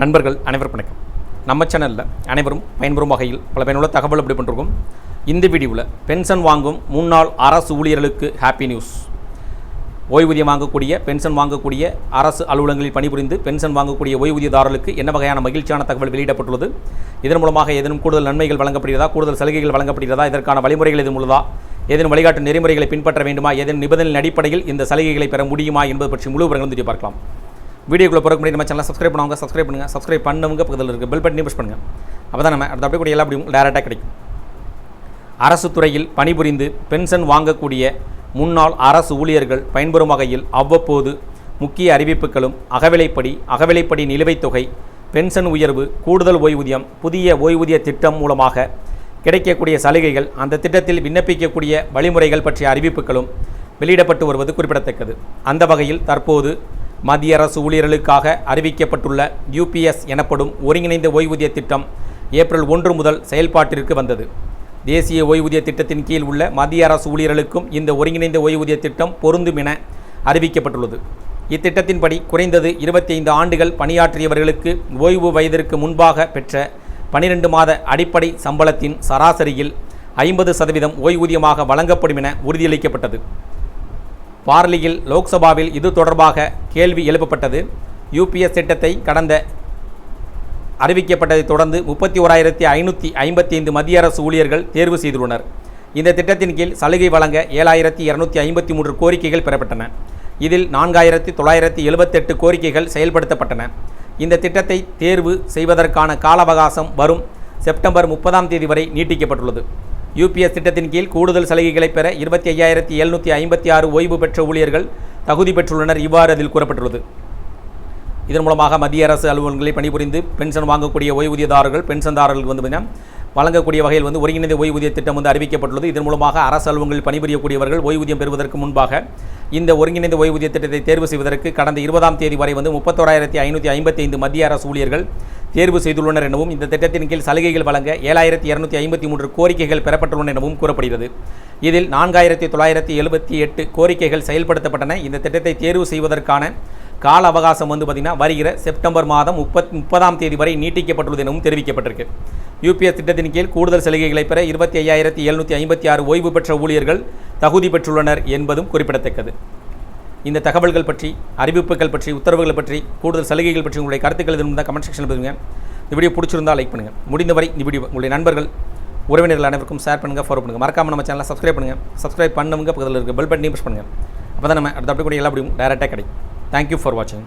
நண்பர்கள் அனைவருக்கும் வணக்கம். நம்ம சேனலில் அனைவரும் பயன்பெறும் வகையில் பல பயனுள்ள தகவல் அப்படி பண்ணிருக்கோம். இந்த வீடியோவில் பென்ஷன் வாங்கும் முன்னாள் அரசு ஊழியர்களுக்கு ஹாப்பி நியூஸ் ஓய்வூதியம் வாங்கக்கூடிய பென்ஷன் வாங்கக்கூடிய அரசு அலுவலகங்களில் பணிபுரிந்து பென்ஷன் வாங்கக்கூடிய ஓய்வூதியதாரர்களுக்கு என்ன வகையான மகிழ்ச்சியான தகவல் வெளியிடப்பட்டுள்ளது? இதன் மூலமாக ஏதேனும் கூடுதல் நன்மைகள் வழங்கப்படுகிறதா? கூடுதல் சலுகைகள் வழங்கப்படுகிறதா? இதற்கான வழிமுறைகள் எதுவும் உள்ளதா? ஏதேனும் வழிகாட்டு நெறிமுறைகளை பின்பற்ற வேண்டுமா? ஏதேனும் நிபந்தனை அடிப்படையில் இந்த சலுகைகளை பெற முடியுமா என்பது பற்றி முழு விவரங்கள் பார்க்கலாம். வீடியோக்குள்ளே பிறகு முன்னாடி நம்ம சேனலை சப்ஸ்கிரைப் பண்ணுவாங்க சப்ஸ்கிரைப் பண்ணுங்கள் சப்ஸ்கிரைப் பண்ணவங்க பக்கத்தில் இருக்க பெல் பட்டனையும் புஷ் பண்ணுங்கள் அப்போ தான் நம்ம அடுத்த அப்படியே கூட எல்லா அப்படியும் டேரெக்டாக கிடைக்கும். அரசு துறையில் பணிபுரிந்து பென்ஷன் வாங்கக்கூடிய முன்னாள் அரசு ஊழியர்கள் பயன்பெறும் வகையில் அவ்வப்போது முக்கிய அறிவிப்புகளும் அகவிலைப்படி அகவிலைப்படி நிலுவைத் தொகை பென்ஷன் உயர்வு கூடுதல் ஓய்வூதியம் புதிய ஓய்வூதிய திட்டம் மூலமாக கிடைக்கக்கூடிய சலுகைகள் அந்த திட்டத்தில் விண்ணப்பிக்கக்கூடிய வழிமுறைகள் பற்றிய அறிவிப்புகளும் வெளியிடப்பட்டு வருவது குறிப்பிடத்தக்கது. அந்த வகையில் தற்போது மத்திய அரசு ஊழியர்களுக்காக அறிவிக்கப்பட்டுள்ள யூபிஎஸ் எனப்படும் ஒருங்கிணைந்த ஓய்வூதிய திட்டம் ஏப்ரல் ஒன்று முதல் செயல்பாட்டிற்கு வந்தது. தேசிய ஓய்வூதிய திட்டத்தின் கீழ் உள்ள மத்திய அரசு ஊழியர்களுக்கும் இந்த ஒருங்கிணைந்த ஓய்வூதிய திட்டம் பொருந்தும் என அறிவிக்கப்பட்டுள்ளது. இத்திட்டத்தின்படி குறைந்தது இருபத்தி ஐந்து ஆண்டுகள் பணியாற்றியவர்களுக்கு ஓய்வு வயதிற்கு முன்பாக பெற்ற பனிரெண்டு மாத அடிப்படை சம்பளத்தின் சராசரியில் ஐம்பது சதவீதம் ஓய்வூதியமாக வழங்கப்படும் என உறுதியளிக்கப்பட்டது. பார்லியில் லோக்சபாவில் இது தொடர்பாக கேள்வி எழுப்பப்பட்டது. யூபிஎஸ் திட்டத்தை கடந்த அறிவிக்கப்பட்டதைத் தொடர்ந்து முப்பத்தி ஓராயிரத்தி ஐநூற்றி ஐம்பத்தி ஐந்து மத்திய அரசு ஊழியர்கள் தேர்வு செய்துள்ளனர். இந்த திட்டத்தின் கீழ் சலுகை வழங்க ஏழாயிரத்தி இரநூத்தி ஐம்பத்தி மூன்று கோரிக்கைகள் பெறப்பட்டன. இதில் நான்காயிரத்தி தொள்ளாயிரத்தி எழுபத்தெட்டு கோரிக்கைகள் செயல்படுத்தப்பட்டன. இந்த திட்டத்தை தேர்வு செய்வதற்கான கால அவகாசம் வரும் செப்டம்பர் முப்பதாம் தேதி வரை நீட்டிக்கப்பட்டுள்ளது. யூபிஎஸ் திட்டத்தின் கீழ் கூடுதல் சலுகைகளை பெற இருபத்தி ஐயாயிரத்தி எழுநூற்றி ஐம்பத்தி ஆறு ஓய்வு பெற்ற ஊழியர்கள் தகுதி பெற்றுள்ளனர். இவ்வாறு அதில் கூறப்பட்டுள்ளது. இதன் மூலமாக மத்திய அரசு அலுவலகங்களில் பணிபுரிந்து பென்ஷன் வாங்கக்கூடிய ஓய்வூதியதாரர்கள் பென்ஷன்தாரர்களுக்கு வந்து பார்த்தீங்கன்னா வழங்கக்கூடிய வகையில் வந்து ஒருங்கிணைந்த ஓய்வூதிய திட்டம் வந்து அறிவிக்கப்பட்டுள்ளது. இதன் மூலமாக அரசு அலுவலகங்களில் பணிபுரியக்கூடியவர்கள் ஓய்வூதியம் பெறுவதற்கு முன்பாக இந்த ஒருங்கிணைந்த ஓய்வூதிய திட்டத்தை தேர்வு செய்வதற்கு கடந்த இருபதாம் தேதி வரை வந்து முப்பத்தோராயிரத்தி ஐநூற்றி ஐம்பத்தி ஐந்து மத்திய அரசு ஊழியர்கள் தேர்வு செய்துள்ளனர் எனவும் இந்த திட்டத்தின் கீழ் சலுகைகள் வழங்க ஏழாயிரத்தி இரநூத்தி ஐம்பத்தி மூன்று கோரிக்கைகள் பெறப்பட்டுள்ளன எனவும் கூறப்படுகிறது. இதில் நான்காயிரத்தி தொள்ளாயிரத்தி எழுபத்தி எட்டு கோரிக்கைகள் செயல்படுத்தப்பட்டன. இந்த திட்டத்தை தேர்வு செய்வதற்கான கால அவகாசம் வந்து பார்த்திங்கன்னா வருகிற செப்டம்பர் மாதம் முப்பத் முப்பதாம் தேதி வரை நீட்டிக்கப்பட்டுள்ளது எனவும் தெரிவிக்கப்பட்டிருக்கு. யூபிஎஸ் திட்டத்தின் கீழ் கூடுதல் சலுகைகளை பெற இருபத்தி ஐயாயிரத்தி எழுநூற்றி ஐம்பத்தி ஆறு ஓய்வு பெற்ற ஊழியர்கள் தகுதி பெற்றுள்ளனர் என்பதும் குறிப்பிடத்தக்கது. இந்த தகவல்கள் பற்றி அறிவிப்புகள் பற்றி உத்தரவுகள் பற்றி கூடுதல் சலுகைகள் பற்றி உங்களுடைய கருத்துக்கள் எதுவும் இருந்தால் கமெண்ட் செக்ஷனில் பதிவுங்க. இந்த வீடியோ பிடிச்சிருந்தால் லைக் பண்ணுங்கள் முடிந்தவரை இந்த வீடியோ உங்களுடைய நண்பர்கள் உறவினர்கள் அனைவருக்கும் ஷேர் பண்ணுங்கள் ஃபாலோ பண்ணுங்கள் மறக்காமல் நம்ம சேனலை சப்ஸ்கிரைப் பண்ணுங்கள் சப்ஸ்கிரைப் பண்ணவங்க பக்கத்தில் இருக்க பெல் பட்டனையும் ப்ரெஸ் பண்ணுங்கள் அப்போ தான் நம்ம அடுத்த அப்படி கூட எல்லா அப்படியும் டேரெக்டாக கிடைக்கும். தேங்க்யூ ஃபார் வாட்சிங்